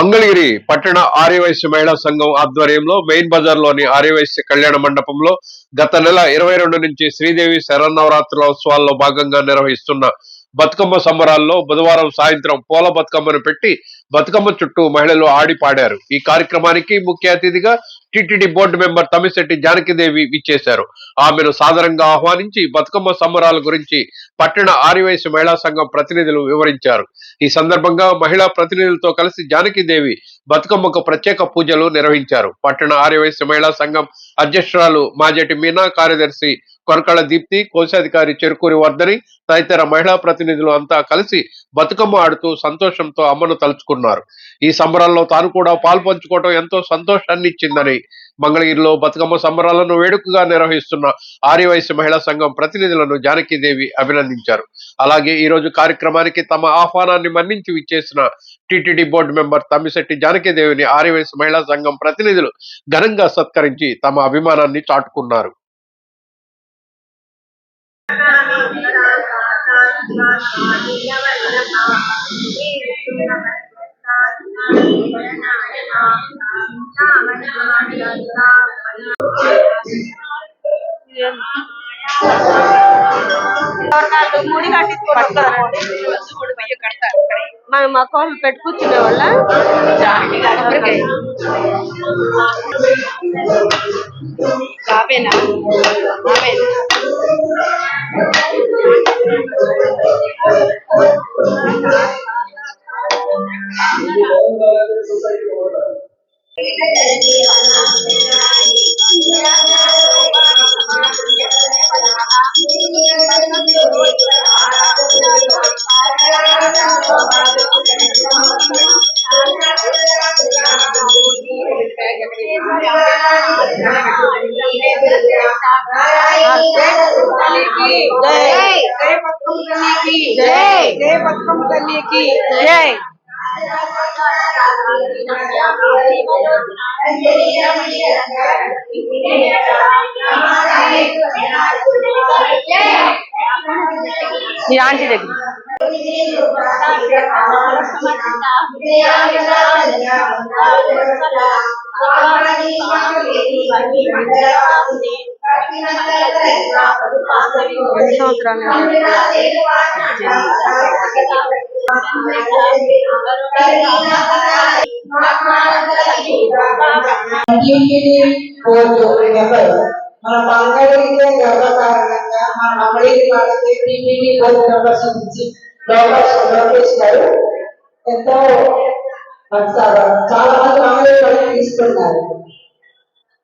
మంగళగిరి పట్టణ ఆర్యవైశ్య మహిళా సంఘం ఆధ్వర్యంలో మెయిన్ బజార్లోని ఆర్యవైశ్య కళ్యాణ మండపంలో గత నెల ఇరవై రెండు నుంచి శ్రీదేవి శరన్నవరాత్రుల ఉత్సవాల్లో భాగంగా నిర్వహిస్తున్న బతుకమ్మ సంబరాల్లో బుధవారం సాయంత్రం పూల బతుకమ్మను పెట్టి బతుకమ్మ చుట్టూ మహిళలు ఆడి పాడారు. ఈ కార్యక్రమానికి ముఖ్య అతిథిగా TTD board member Tamishetti Janakidevi విచ్చేశారు. ఆమెను సాదరంగా ఆహ్వానించి బతుకమ్మ సంబరాల గురించి పట్టణ ఆర్యవైశ్య మహిళా సంఘం ప్రతినిధులు వివరించారు. ఈ సందర్భంగా మహిళా ప్రతినిధులతో కలిసి జానకిదేవి బతుకమ్మకు ప్రత్యేక పూజలు నిర్వహించారు. పట్టణ ఆర్యవైశ్య మహిళా సంఘం అధ్యక్షురాలు మాజేటి మీనా కార్యదర్శి కొరకళ దీప్తి కోశాధికారి చెరుకూరి వర్ధని తదితర మహిళా ప్రతినిధులు అంతా కలిసి బతుకమ్మ ఆడుతూ సంతోషంతో అమ్మను తలుచుకున్నారు. ఈ సంబరాల్లో తాను కూడా పాల్పంచుకోవడం ఎంతో సంతోషాన్ని ఇచ్చిందని మంగళగిరిలో బతుకమ్మ సంబరాలను వేడుకగా నిర్వహిస్తున్న ఆర్యవైశ్య మహిళా సంఘం ప్రతినిధులను జానకీదేవి అభినందించారు. అలాగే ఈ రోజు కార్యక్రమానికి తమ ఆహ్వానాన్ని మన్నించి విచ్చేసిన టిటిడి బోర్డు మెంబర్ తమ్మిశెట్టి జానకీదేవిని ఆర్యవైశ్య మహిళా సంఘం ప్రతినిధులు ఘనంగా సత్కరించి తమ అభిమానాన్ని చాటుకున్నారు. మన మక్కలు పెట్టి కూర్చునే వాళ్ళ కావేనా కావేనా ఈ ఆంటీ దగ్గర ఎన్ని సంవత్సరాలు టీటీడీ బోర్డు మెంబర్ మన మంగళగిరికే గర్వకారణంగా మన మంగళగిరి వాళ్ళకి టీటీడీ బోర్డు మెంబర్స్ నుంచి లోకేష్ ఎంతో చాలా మంది మంగళగిరి వాళ్ళకి తీసుకున్నారు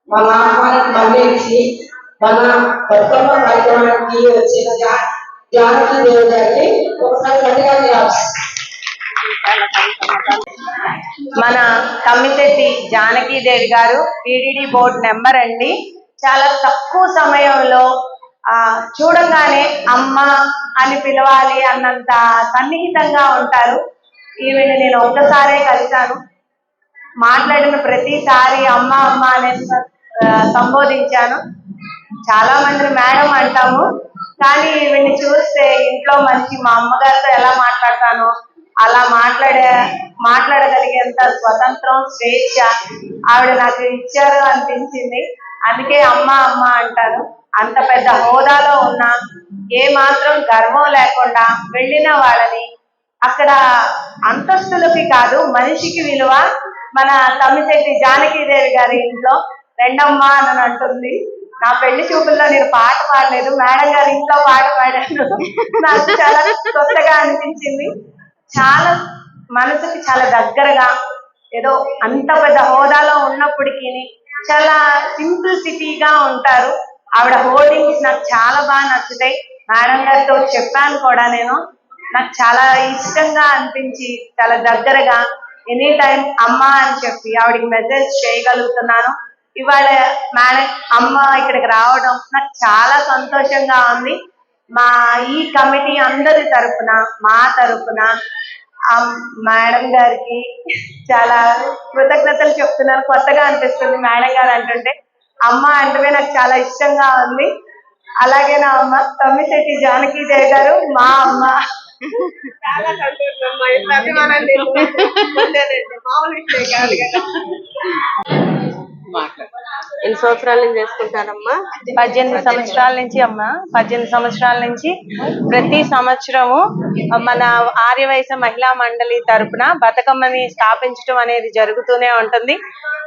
మన ఆహ్వానం మళ్ళించి మన బతుకమ్మ కార్యక్రమానికి వచ్చిన జానకి దేవి గారికి ఒకసారి గట్టిగా మన కమ్మిశెట్టి జానకీదేవి గారు టీడీడీ బోర్డు నెంబర్ అండి. చాలా తక్కువ సమయంలో ఆ చూడంగానే అమ్మ అని పిలవాలి అన్నంత సన్నిహితంగా ఉంటారు. ఈమెను నేను ఒక్కసారే కలిశాను. మాట్లాడిన ప్రతిసారి అమ్మ అమ్మ అనేసి సంబోధించాను. చాలా మందిని మేడం అంటాము. కానీ ఈవిని చూస్తే ఇంట్లో మంచి మా అమ్మగారితో ఎలా మాట్లాడతానో అలా మాట్లాడే మాట్లాడగలిగేంత స్వతంత్రం స్వేచ్ఛ ఆవిడ నాకు ఇచ్చారు అనిపించింది. అందుకే అమ్మ అమ్మ అంటారు. అంత పెద్ద హోదాలో ఉన్న ఏ మాత్రం గర్వం లేకుండా వెళ్ళిన వాళ్ళని అక్కడ అంతస్తులకి కాదు మనిషికి విలువ మన తమ్మిశెట్టి జానకీదేవి గారి ఇంట్లో రెండమ్మ అని అంటుంది. నా పెళ్ళి చూపుల్లో నేను పాట పాడలేదు. మేడం గారి ఇంట్లో పాట పాడాను. నాకు చాలా కొత్తగా అనిపించింది. చాలా మనసుకి చాలా దగ్గరగా ఏదో అంత పెద్ద హోదాలో ఉన్నప్పటికీ చాలా సింప్లిసిటీగా ఉంటారు. ఆవిడ హోర్డింగ్స్ నాకు చాలా బాగా నచ్చుతాయి. మేడం గారితో చెప్పాను కూడా నేను. నాకు చాలా ఇష్టంగా అనిపించి చాలా దగ్గరగా ఎనీ టైం అమ్మ అని చెప్పి ఆవిడకి మెసేజ్ చేయగలుగుతున్నాను. ఇవాళ మేడం అమ్మ ఇక్కడికి రావడం నాకు చాలా సంతోషంగా ఉంది. మా ఈ కమిటీ అందరి తరపున మా తరపున మేడం గారికి చాలా కృతజ్ఞతలు చెప్తున్నాను కొత్తగా అనిపిస్తుంది మేడం గారు అంటుంటే అమ్మ అంటే నాకు చాలా ఇష్టంగా ఉంది. అలాగే నా అమ్మ తమ్మిశెట్టి జానకీదేవి గారు మా అమ్మ. చాలా సంతోషం అభిమానాన్ని మామూలు విషయం కాదు కదా. ఎన్ని సంవత్సరాల నుంచి చేసుకుంటారమ్మా? పద్దెనిమిది సంవత్సరాల నుంచి అమ్మా. పద్దెనిమిది సంవత్సరాల నుంచి ప్రతి సంవత్సరము మన ఆర్యవయస మహిళా మండలి తరపున బతుకమ్మని స్థాపించడం అనేది జరుగుతూనే ఉంటుంది.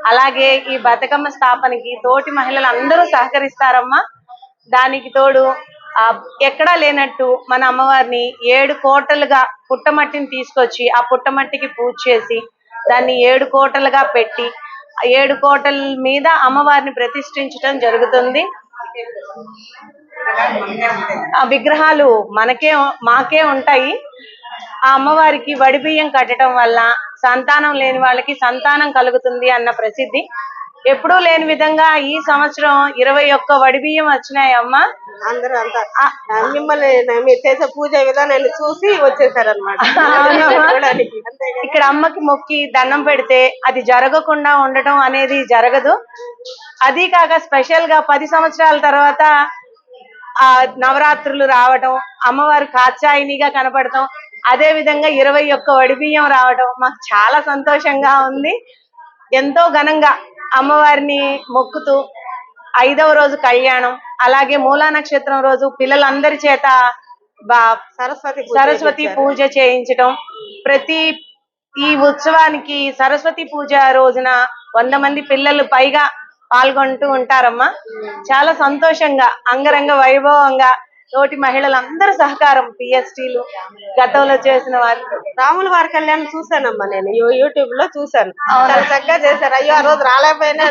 అలాగే ఈ బతుకమ్మ స్థాపనకి తోటి మహిళలు అందరూ సహకరిస్తారమ్మా. దానికి తోడు ఆ ఎక్కడా లేనట్టు మన అమ్మవారిని ఏడు కోటలుగా పుట్టమట్టిని తీసుకొచ్చి ఆ పుట్టమట్టికి పూజ చేసి దాన్ని ఏడు కోటలుగా పెట్టి ఏడు కోటల మీద అమ్మవారిని ప్రతిష్ఠించడం జరుగుతుంది. ఆ విగ్రహాలు మనకే మాకే ఉంటాయి. ఆ అమ్మవారికి వడి బియ్యం కట్టడం వల్ల సంతానం లేని వాళ్ళకి సంతానం కలుగుతుంది అన్న ప్రసిద్ధి. ఎప్పుడూ లేని విధంగా ఈ సంవత్సరం ఇరవై ఒక్క వడి బియ్యం వచ్చినాయి అమ్మ అందరూ అంతా మిమ్మల్ని మీరు చేసే పూజ విధానాన్ని చూసి వచ్చేసారనమాట? ఇక్కడ అమ్మకి మొక్కి దండం పెడితే అది జరగకుండా ఉండటం అనేది జరగదు. అది కాక స్పెషల్గా పది సంవత్సరాల తర్వాత ఆ నవరాత్రులు రావటం అమ్మవారు కాచాయినిగా కనపడటం అదే విధంగా ఇరవై ఒక్క వడిబియ్యం రావటం మాకు చాలా సంతోషంగా ఉంది. ఎంతో ఘనంగా అమ్మవారిని మొక్కుతూ ఐదవ రోజు కళ్యాణం అలాగే మూలా నక్షత్రం రోజు పిల్లలందరి చేత బా సరస్వతి సరస్వతి. పూజ చేయించటం. ప్రతి ఈ ఉత్సవానికి సరస్వతి పూజ రోజున వంద మంది పిల్లలు పైగా పాల్గొంటూ ఉంటారమ్మా. చాలా సంతోషంగా అంగరంగ వైభవంగా తోటి మహిళలందరూ సహకారం పిఎస్టీలు గతంలో చేసిన వారు. రాముల వారి కళ్యాణం చూసానమ్మా నేను. యూట్యూబ్లో చూసాను చాలా చక్కగా చేశారు. అయ్యో ఆ రోజు రాలేకపోయినా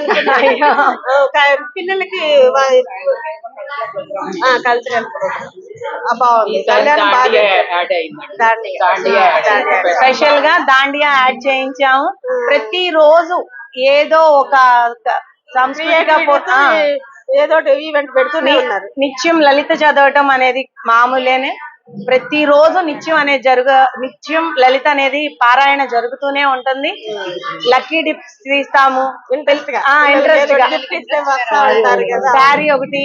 ఒక పిల్లలకి కల్చరల్ బాగుంది. స్పెషల్గా దాండియా యాడ్ చేయించాము. ప్రతి రోజు ఏదో ఒక సంస్కృతిగా ఆ. ఏదో ఈవెంట్ పెడుతూనే ఉన్నారు. నిత్యం లలిత చదవటం అనేది మామూలేనే. ప్రతి రోజు నిత్యం అనేది జరుగ నిత్యం లలిత అనేది పారాయణ జరుగుతూనే ఉంటుంది. లక్కీ డిప్స్ తీస్తాము. ఇంట్రెస్ట్ శారీ ఒకటి.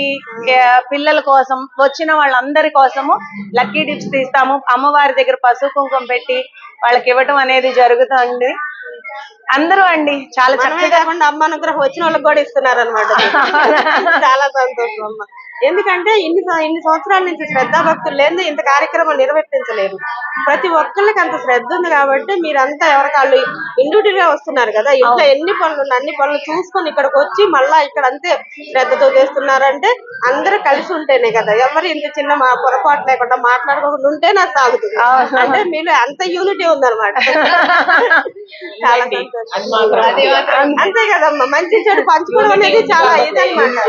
పిల్లల కోసం వచ్చిన వాళ్ళందరి కోసము లక్కీ డిప్స్ తీస్తాము. అమ్మవారి దగ్గర పసుపు కుంకుమ పెట్టి వాళ్ళకి ఇవ్వటం అనేది జరుగుతుంది. అందరూ అండి చాలా చక్కగా. కాకుండా అమ్మ అనుగ్రహం వచ్చిన వాళ్ళకి కూడా ఇస్తున్నారు అనమాట చాలా సంతోషం అమ్మ. ఎందుకంటే ఇన్ని ఇన్ని సంవత్సరాల నుంచి శ్రద్ధా భక్తులు లేని ఇంత కార్యక్రమం నిర్వర్తించలేరు. ప్రతి ఒక్కళ్ళకి అంత శ్రద్ధ ఉంది కాబట్టి మీరంతా ఎవరికాళ్ళు ఇండివిజువల్గా వస్తున్నారు కదా ఇంట్లో ఎన్ని పనులు అన్ని పనులు చూసుకొని ఇక్కడికి వచ్చి మళ్ళా ఇక్కడ అంతే శ్రద్ధతో చేస్తున్నారంటే అందరూ కలిసి ఉంటేనే కదా. ఎవరు ఇంత చిన్న మా పొరపాటు లేకుండా మాట్లాడుకోకుండా ఉంటే నాకు సాగుతుంది. అంటే మీలో అంత యూనిటీ ఉందన్నమాట. చాలా. అంతే కదమ్మా. మంచి చెడు పంచుకోవడం అనేది చాలా ఇదన్నమాట.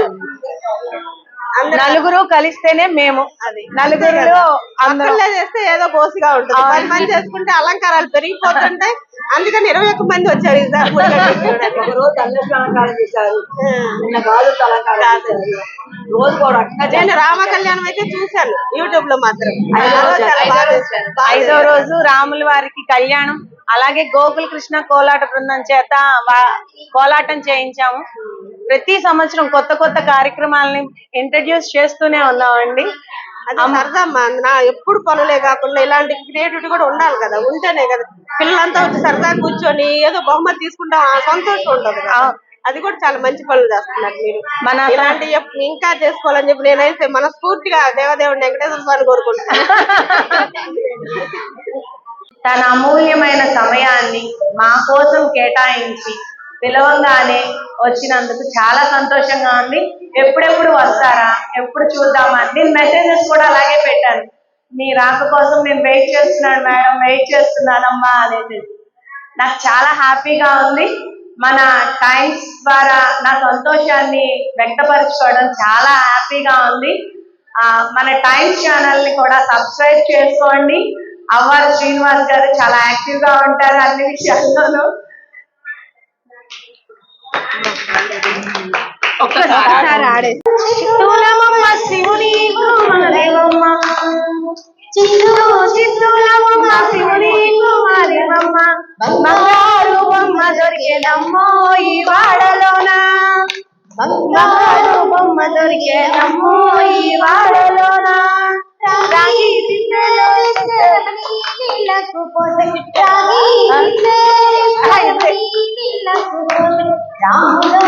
నలుగురు కలిస్తేనే మేము అది. నలుగురిలో అందరూ ఒక్కళ్ళే చేస్తే ఏదో బోసిగా ఉంటుంది. పది మంది చేసుకుంటే అలంకారాలు పెరిగిపోతుంటాయి అందుకని ఇరవై ఒక్క మంది వచ్చారు నేను రామ కళ్యాణం అయితే చూశాను యూట్యూబ్లో మాత్రం ఐదో రోజు రాముల వారికి కళ్యాణం. అలాగే గోకుల కృష్ణ కోలాట బృందం చేత కోలాటం చేయించాము. ప్రతి సంవత్సరం కొత్త కొత్త కార్యక్రమాలని ఇంట్రడ్యూస్ చేస్తూనే ఉన్నామండి. అది సరదా ఎప్పుడు పనులే కాకుండా ఇలాంటి క్రియేటివిటీ కూడా ఉండాలి కదా ఉంటేనే కదా. పిల్లలంతా వచ్చి సరదా కూర్చొని ఏదో బహుమతి తీసుకుంటాం సంతోషం ఉండదు అది కూడా చాలా మంచి పనులు చేస్తున్నారు మీరు. మన ఇలాంటి ఇంకా చేసుకోవాలని చెప్పి నేనైతే మనస్ఫూర్తిగా దేవదేవుడు వెంకటేశ్వర స్వామిని కోరుకుంటున్నాను. తన అమూల్యమైన సమయాన్ని మా కోసం కేటాయించి పిలవంగానే వచ్చినందుకు చాలా సంతోషంగా ఉంది. ఎప్పుడెప్పుడు వస్తారా? ఎప్పుడు చూద్దామా? నేను మెసేజెస్ కూడా అలాగే పెట్టాను. మీ రాక కోసం నేను వెయిట్ చేస్తున్నాను మేడం వెయిట్ చేస్తున్నానమ్మా అనేది నాకు చాలా హ్యాపీగా ఉంది. మన టైమ్స్ ద్వారా నా సంతోషాన్ని వ్యక్తపరచుకోవడం చాలా హ్యాపీగా ఉంది. మన టైమ్స్ ఛానల్ని కూడా సబ్స్క్రైబ్ చేసుకోండి. అవ్వారు శ్రీనివాస్ గారు చాలా యాక్టివ్గా ఉంటారు అన్ని విషయాల్లోనూ. ఒకసారి ఆడే. చిత్తులమమ్మ శివుని కుమారేవమ్మ చిత్తూ చిత్తులమమ్మ శివుని కుమారేవమ్మ బంగారు బొమ్మ దొరికేదమ్మో ఈ వాడలోన. బంగారు బొమ్మ దొరికేదమ్మో ఈ వాడలోన Oh, no.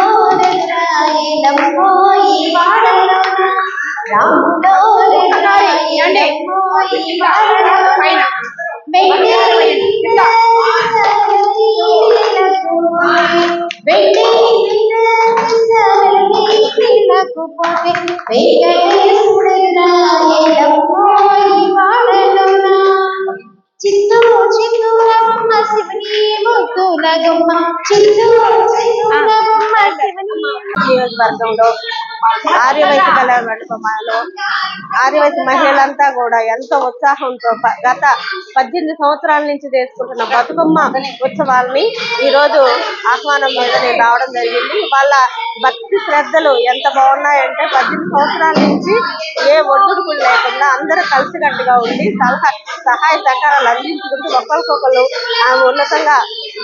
నియోజకవర్గంలో ఆర్యవైద్య కళ్యాణ మండపంలో ఆర్యవైద్య మహిళలంతా కూడా ఎంతో ఉత్సాహంతో గత పద్దెనిమిది సంవత్సరాల నుంచి చేసుకుంటున్న బతుకమ్మ ఉత్సవాల్ని ఈ రోజు ఆహ్వానం మీద నేను రావడం జరిగింది. వాళ్ళ భక్తి శ్రద్ధలు ఎంత బాగున్నాయంటే పద్దెనిమిది సంవత్సరాల నుంచి ఏ ఒడిదుడుకులు లేకుండా అందరూ కలిసికట్టుగా ఉండి సలహా సహాయ సహకారాలు అందించుకుంటూ ఒకరికొకరు ఆమె ఉన్నతంగా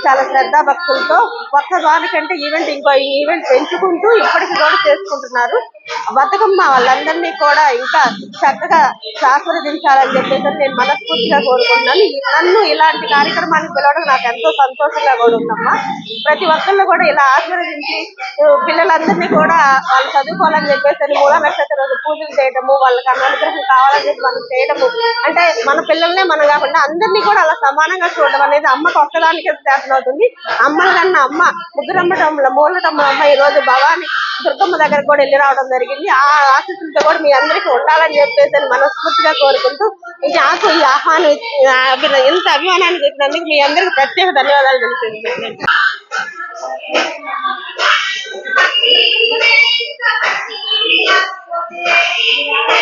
చాలా శ్రద్ధ భక్తులతో ఒక్క దానికంటే ఈవెంట్ ఇంకో ఈవెంట్ పెంచుకుంటూ ఇప్పటికి కూడా చేసుకుంటున్నారు. బతుకమ్మ వాళ్ళందరినీ కూడా ఇంకా చక్కగా ఆస్వాదించాలని చెప్పేసి నేను మనస్ఫూర్తిగా కోరుకుంటున్నాను. నన్ను ఇలాంటి కార్యక్రమానికి పిలవడం నాకు ఎంతో సంతోషంగా కూడా ఉందమ్మా. ప్రతి ఒక్కళ్ళు కూడా ఇలా ఆశీర్వదించి పిల్లలందరినీ కూడా వాళ్ళు చదువుకోవాలని చెప్పేసి మూల నక్షత్ర రోజు పూజలు చేయడము వాళ్ళకి అనుగ్రహం కావాలని చెప్పి మనం చేయడము అంటే మన పిల్లల్నే మనం కాకుండా అందరినీ కూడా అలా సమానంగా చూడడం అనేది అమ్మకు ఒక్కదానికే శాసనం అవుతుంది అమ్మల కన్నా అమ్మ ముగ్గురమ్మటంలో మూలటమ్మ అమ్మ ఈ రోజు భవాని దుర్గమ్మ దగ్గర కూడా వెళ్ళి రావడం జరిగింది. ఆ ఆశీస్సులతో కూడా మీ అందరికీ ఉండాలని చెప్పేసి అని మనస్ఫూర్తిగా కోరుకుంటూ ఈ నాకు ఈ ఆహ్వానం అభి- ఇంత అభిమానాన్ని చెప్పినందుకు మీ అందరికీ ప్రత్యేక ధన్యవాదాలు తెలియజేస్తున్నాను Thank